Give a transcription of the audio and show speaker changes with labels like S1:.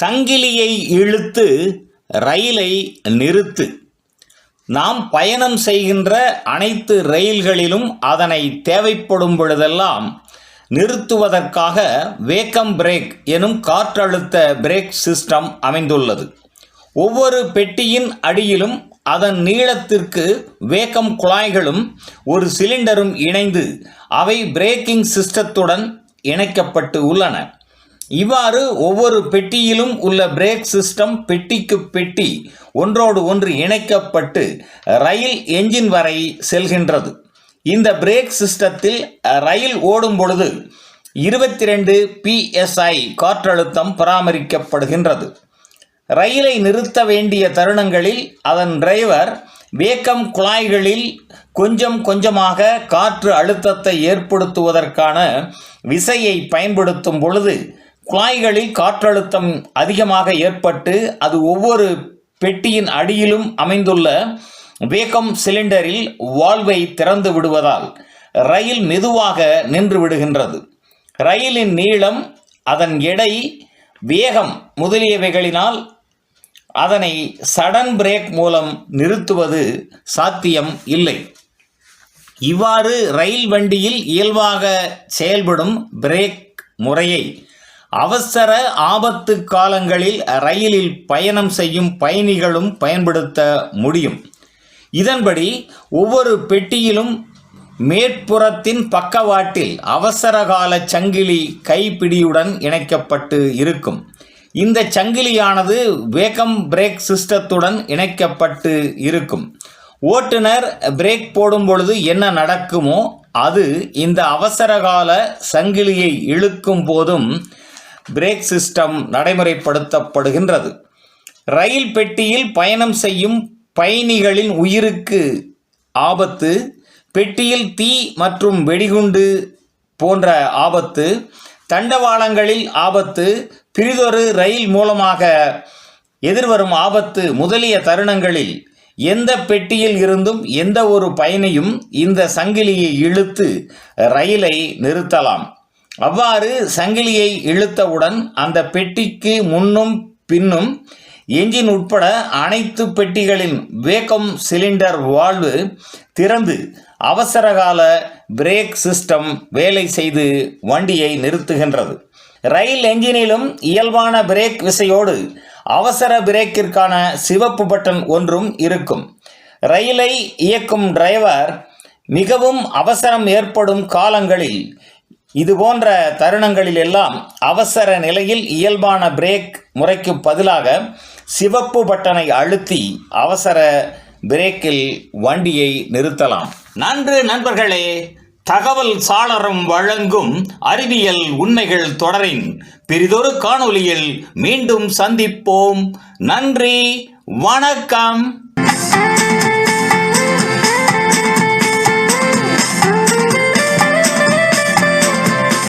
S1: சங்கிலியை இழுத்து ரயிலை நிறுத்து. நாம் பயணம் செய்கின்ற அனைத்து ரயில்களிலும் அதனை தேவைப்படும் பொழுதெல்லாம் நிறுத்துவதற்காக வேக்கம் பிரேக் எனும் காற்றழுத்த பிரேக் சிஸ்டம் அமைந்துள்ளது. ஒவ்வொரு பெட்டியின் அடியிலும் அதன் நீளத்திற்கு வேக்கம் குழாய்களும் ஒரு சிலிண்டரும் இணைந்து அவை பிரேக்கிங் சிஸ்டத்துடன் இணைக்கப்பட்டு உள்ளன. இவ்வாறு ஒவ்வொரு பெட்டியிலும் உள்ள பிரேக் சிஸ்டம் பெட்டிக்கு பெட்டி ஒன்றோடு ஒன்று இணைக்கப்பட்டு ரயில் என்ஜின் வரை செல்கின்றது. இந்த பிரேக் சிஸ்டத்தில் ரயில் ஓடும் பொழுது இருபத்தி ரெண்டு பிஎஸ்ஐ காற்றழுத்தம் பராமரிக்கப்படுகின்றது. ரயிலை நிறுத்த வேண்டிய தருணங்களில் அதன் டிரைவர் வேக்கம் குழாய்களில் கொஞ்சம் கொஞ்சமாக காற்று அழுத்தத்தை ஏற்படுத்துவதற்கான விசையை பயன்படுத்தும் பொழுது குழாய்களில் காற்றழுத்தம் அதிகமாக ஏற்பட்டு அது ஒவ்வொரு பெட்டியின் அடியிலும் அமைந்துள்ள வேகம் சிலிண்டரில் வால்வை திறந்து விடுவதால் ரயில் மெதுவாக நின்று விடுகின்றது. ரயிலின் நீளம் அதன் எடை வேகம் முதலியவைகளினால் அதனை சடன் பிரேக் மூலம் நிறுத்துவது சாத்தியம் இல்லை. இவ்வாறு ரயில் வண்டியில் இயல்பாக செயல்படும் பிரேக் முறையை அவசர ஆபத்து காலங்களில் ரயிலில் பயணம் செய்யும் பயணிகளும் பயன்படுத்த முடியும். இதன்படி ஒவ்வொரு பெட்டியிலும் மேற்புறத்தின் பக்கவாட்டில் அவசரகால சங்கிலி கைப்பிடியுடன் இணைக்கப்பட்டு இருக்கும். இந்த சங்கிலியானது வேகம் பிரேக் சிஸ்டத்துடன் இணைக்கப்பட்டு இருக்கும். ஓட்டுநர் பிரேக் போடும் பொழுது என்ன நடக்குமோ அது இந்த அவசரகால சங்கிலியை இழுக்கும் போதும் பிரேக் சிஸ்டம் நடைமுறைப்படுத்தப்படுகின்றது. ரயில் பெட்டியில் பயணம் செய்யும் பயணிகளின் உயிருக்கு ஆபத்து பெட்டியில் தீ மற்றும் வெடிகுண்டு போன்ற ஆபத்து தண்டவாளங்களில் ஆபத்து பிரிதொரு ரயில் மூலமாக எதிர்வரும் ஆபத்து முதலிய தருணங்களில் எந்த பெட்டியில் இருந்தும் எந்த ஒரு பயணியும் இந்த சங்கிலியை இழுத்து ரயிலை நிறுத்தலாம். அவ்வாறு சங்கிலியை இழுத்தவுடன் அந்த பெட்டிக்கு முன்னும் பின்னும் என்ஜின் உட்பட அனைத்து பெட்டிகளின் வேக்கம் சிலிண்டர் வால்வு திறந்து அவசரகால பிரேக் சிஸ்டம் வேலை செய்து வண்டியை நிறுத்துகின்றது. ரயில் என்ஜினிலும் இயல்பான பிரேக் விசையோடு அவசர பிரேக்கிற்கான சிவப்பு பட்டன் ஒன்றும் இருக்கும். ரயிலை இயக்கும் டிரைவர் மிகவும் அவசரம் ஏற்படும் காலங்களில் இது போன்ற தருணங்களில் எல்லாம் அவசர நிலையில் இயல்பான பிரேக் முறைக்கு பதிலாக சிவப்பு பட்டனை அழுத்தி அவசர பிரேக்கில் வண்டியை நிறுத்தலாம். நன்று நண்பர்களே தகவல் சாளரம் வழங்கும் அறிவியல் உண்மைகள் தொடரின் பிரிதொரு காணொளியில் மீண்டும் சந்திப்போம். நன்றி வணக்கம்.